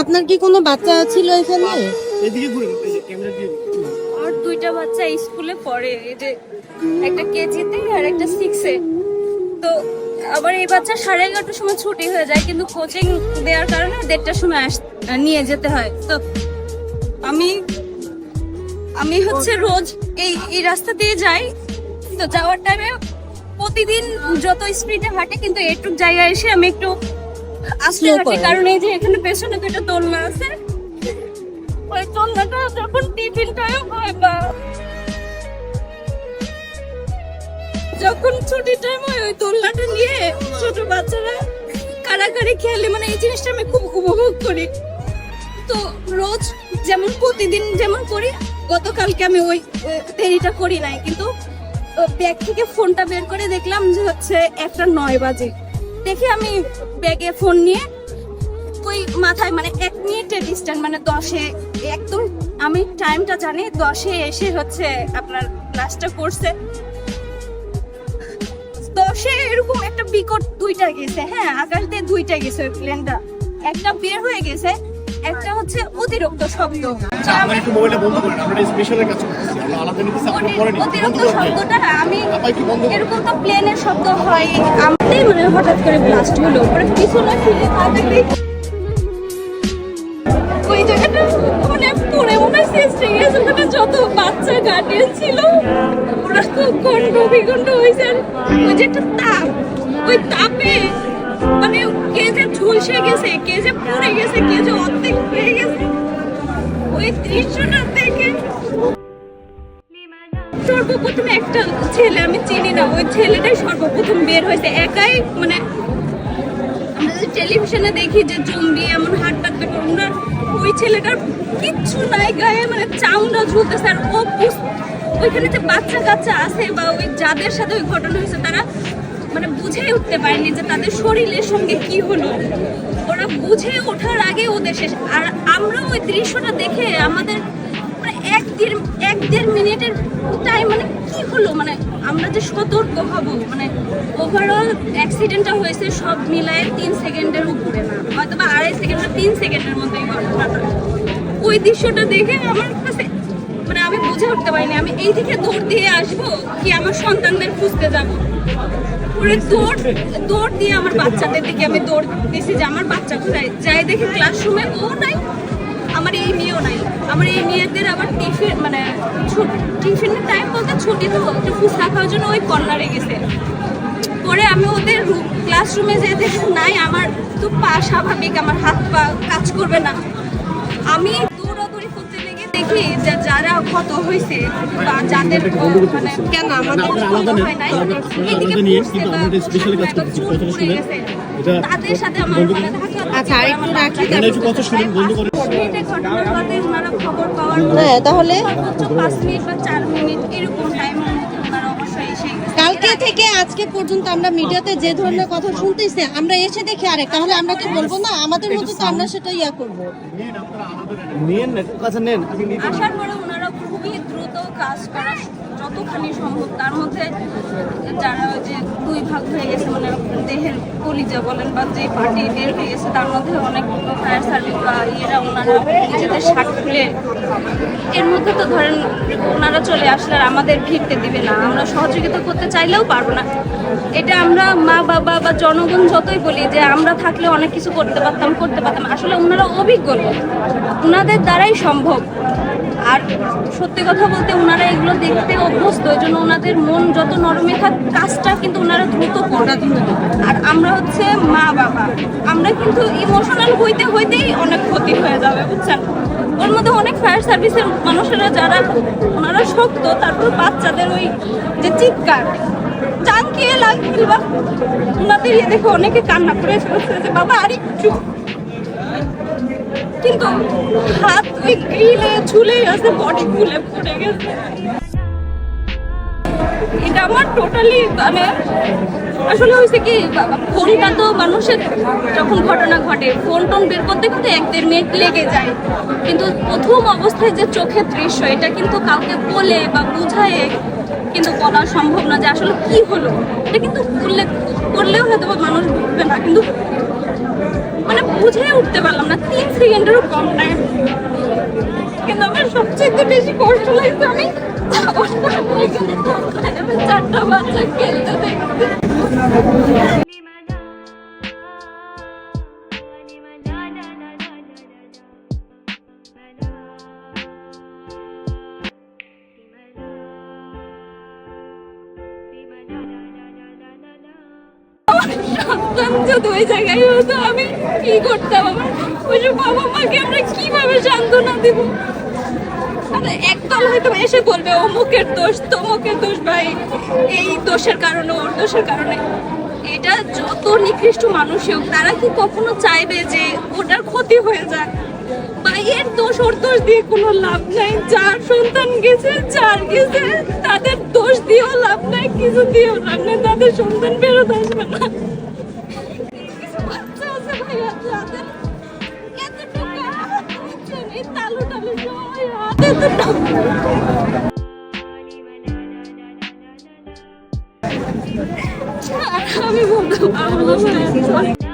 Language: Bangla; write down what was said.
আপনার কি কোনো বাচ্চা ছিল এখানে? এদিকে ঘুরে ক্যামেরা দিয়ে আর দুইটা বাচ্চা স্কুলে পড়ে এই যে একটা কেজিতে আর একটা সিক্সে তো আবার এই বাচ্চা সাড়ে এগারোটার সময় ছুটি হয়ে যায় কিন্তু কোচিং দেওয়ার কারণে দেড়টার সময় আস নিয়ে যেতে হয়। তো আমি আমি হচ্ছে রোজ এই এই রাস্তা দিয়ে যাই। তো যাওয়ার টাইমে প্রতিদিন যত স্পিডে হাঁটে কিন্তু এইটুক জায়গায় এসে আমি একটু Slow কারণ এই যে এখানে পেছনে দুটো দোলনা আছে ওই দোলনাটা যখন টিফিন টাইম হয় বা যখন ছুটি টাইম হয় ওই দোলনাটা নিয়ে ছোট বাচ্চারা কারাকারি খেলে। মানে এই জিনিসটা আমি খুব উপভোগ করি। তো রোজ যেমন প্রতিদিন যেমন করি গতকালকে আমি ওই দেরিটা করি নাই। কিন্তু ব্যাগ থেকে ফোনটা বের করে দেখলাম যে হচ্ছে একটা নয় বাজে। দেখে আমি ব্যাগে ফোন নিয়ে ওই মাথায় মানে এক মিনিটের ডিস্টেন্স মানে দশে, একদম আমি টাইমটা জানি, দশে এসে হচ্ছে আপনার ক্লাসটা করছে। দশে এরকম একটা বিকট দুইটা গেছে হ্যাঁ আকাশ দিয়ে দুইটা গেছে ওই প্লেনটা একটা বের হয়ে গেছে একটা হচ্ছে অতিরিক্ত শব্দ অতিরিক্ত শব্দটা আমি। এরকম তো প্লেনের শব্দ হয় আমাদের মানে হঠাৎ করে ব্লাস্ট হলো পরে পিছনে ফিরে তাকাতেই ওই জায়গাটা মানে পরে মনে শেষ হয়ে গেছে ওখানে যত বাচ্চা গার্ডিয়ান ছিল ওরা খুব গন্ড বিগন্ড হয়েছে ওই যে একটা তাপ ওই তাপে মানে কে ঝলসে গেছে কে যে পড়ে গেছে কে যে অর্ধেক হয়ে গেছে। ওই দৃশ্যটা দেখে সর্বপ্রথম একটা ছেলে, আমি চিনি না, ওই ছেলেটাই সর্বপ্রথম বের হয়েছে। একাই মানে আমরা টেলিভিশনে দেখি যে জম্বি এমন হাট কাটতে ওনার ওই ছেলেটার কিচ্ছু নাই, গায়ে মানে চামড়া ঝুলতেছে, আর ও ওইখানে যে বাচ্চা কাচ্চা আছে বা ওই যাদের সাথে ওই ঘটনা হয়েছে, তারা মানে বুঝেই উঠতে পারেনি যে তাদের শরীরের সঙ্গে কি হলো। ওরা বুঝে ওঠার আগে ওদের শেষ আর আমরা ওই দৃশ্যটা দেখে আমাদের মানে এক দেড় এক দেড় মিনিটের টাইম মানে কি হলো? মানে আমরা যে সতর্ক হব মানে ওভারঅল অ্যাক্সিডেন্টটা হয়েছে সব মিলায় তিন সেকেন্ডের উপরে না। হয়তো বা আড়াই সেকেন্ড বা তিন সেকেন্ডের মধ্যেই ঘটনাটা। ওই দৃশ্যটা দেখে আমার কাছে বুঝে উঠতে পারিনি। আমি এই দিকে দৌড় দিয়ে আসব কি আমার সন্তানদের খুঁজতে যাব? পরে দৌড় দৌড় দিয়ে আমার বাচ্চাদের দিকে আমি দৌড় দিছি যে আমার বাচ্চা কোথায়? যাই দেখি ক্লাসরুমে ও নাই, আমার এই মেয়েও নাই। আমার এই মেয়েদের আবার টিফিন মানে টিফিনের টাইম বলতে ছুটি তো, একটু ফুচকা খাওয়ার জন্য ওই কর্নারে গেছে। পরে আমি ওদের ক্লাসরুমে যে দেখি, নাই, আমার তো পা স্বাভাবিক, আমার হাত পা কাজ করবে না। আমি দেখি যে যারা ক্ষত হয়েছে বা যাদের মানে কেন আমাদের ক্ষত হয় নাই এদিকে পড়ছে বা চুল কথাটা গেছে। তাদের সাথে আমার আচ্ছা, আরেকটু রাখি মানে ওনারা খবর পাওয়ার হ্যাঁ, তাহলে? সর্বোচ্চ পাঁচ মিনিট বা চার মিনিট এরকম টাইমের কালকে থেকে আজকে পর্যন্ত আমরা মিডিয়াতে যে ধরনের কথা শুনতেছি আমরা এসে দেখি আরেক তাহলে আমরা কি বলব না আমাদের মতো তো আমরা সেটা ইয়া করব নেন না, আচ্ছা নেন। আসার পরে ওনারা খুবই দ্রুত কাজ করা যতখানি সম্ভব, তার মধ্যে যারা যে দুই ভাগ হয়ে গেছে মানে দেহের কলিজা বলেন বা যে পার্টি বের হয়ে গেছে, তার মধ্যে অনেক ফায়ার সার্ভিস বা ইয়েরা ওনারা নিজেদের শার্ট খুলে, এর মধ্যে তো ধরেন ওনারা চলে আসলে আর আমাদের ফিরতে দিবে না। আমরা সহযোগিতা করতে চাইলেও পারব না। এটা আমরা মা, বাবা বা জনগণ যতই বলি যে আমরা থাকলে অনেক কিছু করতে পারতাম করতে পারতাম, আসলে ওনারা অভিজ্ঞ। ওনাদের দ্বারাই সম্ভব। আর সত্যি কথা বলতে ওনারা এগুলো দেখতে অভ্যস্ত ওই জন্য ওনাদের মন যত নরমে থাক কাজটা কিন্তু ওনারা দ্রুত করা আর আমরা হচ্ছে মা বাবা। আমরা কিন্তু ইমোশনাল হইতে হইতেই অনেক ক্ষতি হয়ে যাবে বুঝছেন? ওর মধ্যে অনেক ফায়ার সার্ভিসের মানুষেরা যারা ওনারা শক্ত তারপর বাচ্চাদের ওই যে চিৎকার চাঙ্কিয়ে লাগছিল। বা ওনাদের ইয়ে দেখে অনেকে কান্না করে ফেলছে যে বাবা আর একটু কিন্তু হাত ওই গ্রিলে ঝুলেই আছে বডি খুলে পড়ে গেছে। এটা আমার টোটালি মানে আসলে হয়েছে কি ফোনটা তো মানুষের যখন ঘটনা ঘটে, ফোন টোন বের করতে কিন্তু এক দেড় মিনিট লেগে যায়। কিন্তু প্রথম অবস্থায় যে চোখের দৃশ্য, এটা কিন্তু কাউকে বলে বা বুঝায়ে, কিন্তু বলা সম্ভব না যে আসলে কি হলো। এটা কিন্তু করলে, করলেও হয়তো মানুষ বুঝবে না, কিন্তু মানে বুঝে উঠতে পারলাম না, তিন সেকেন্ডেরও কম টাইম কিন্তু আমার সবচেয়ে বেশি কষ্ট লাগছে, আমি চারটা বাচ্চা খেলতে দেখতে সন্তান যদি ওই জায়গায় হতো, আমি কি করতাম আমার ওই যে বাবা মাকে আমরা কীভাবে সান্ত্বনা দিব? একদল হয়তো এসে বলবে, অমুকের দোষ, তমুকের দোষ ভাই, এই দোষের কারণে, ওর দোষের কারণে। এটা যত নিকৃষ্ট মানুষই হোক, তারা কি কখনো চাইবে যে ওটার ক্ষতি হয়ে যাক? ভাইয়ের দোষ, ওর দোষ দিয়ে কোনো লাভ নাই। যার সন্তান গেছে, যার গেছে, তাদের দোষ দিয়েও লাভ নাই, কিছু দিয়েও লাভ নাই। তাদের সন্তান ফেরত আসবে না। আমি বলতে পারব।